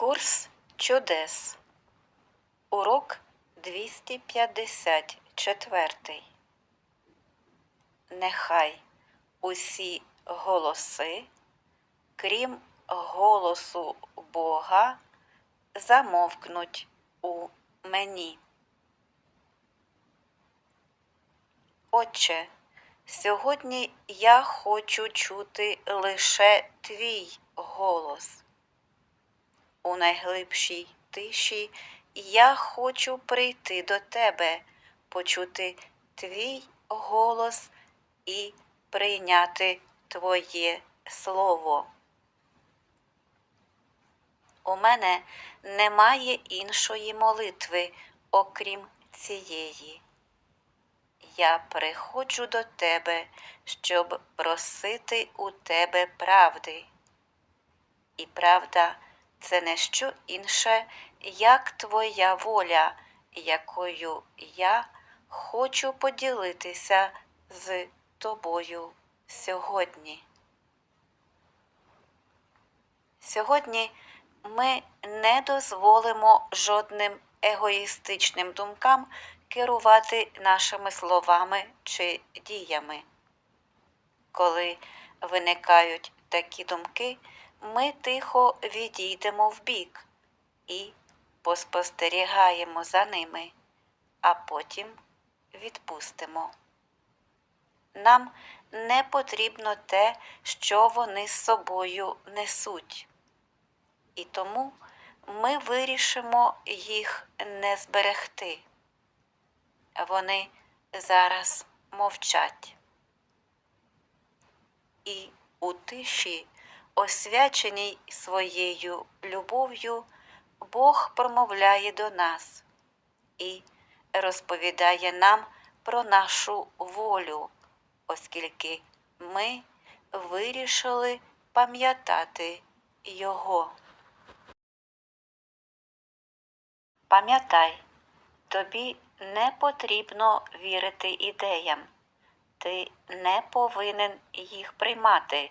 Курс чудес. Урок 254. Нехай усі голоси, крім голосу Бога, замовкнуть у мені. Отче, сьогодні я хочу чути лише твій голос. У найглибшій тиші я хочу прийти до тебе, почути твій голос і прийняти твоє слово. У мене немає іншої молитви, окрім цієї. Я приходжу до тебе, щоб просити у тебе правди. І правда це не що інше, як твоя воля, якою я хочу поділитися з тобою сьогодні. Сьогодні ми не дозволимо жодним егоїстичним думкам керувати нашими словами чи діями. Коли виникають такі думки, ми тихо відійдемо вбік і поспостерігаємо за ними, а потім відпустимо. Нам не потрібно те, що вони з собою несуть. І тому ми вирішимо їх не зберегти. Вони зараз мовчать. І у тиші, освяченій своєю любов'ю, Бог промовляє до нас і розповідає нам про нашу волю, оскільки ми вирішили пам'ятати Його. Пам'ятай, тобі не потрібно вірити ідеям, ти не повинен їх приймати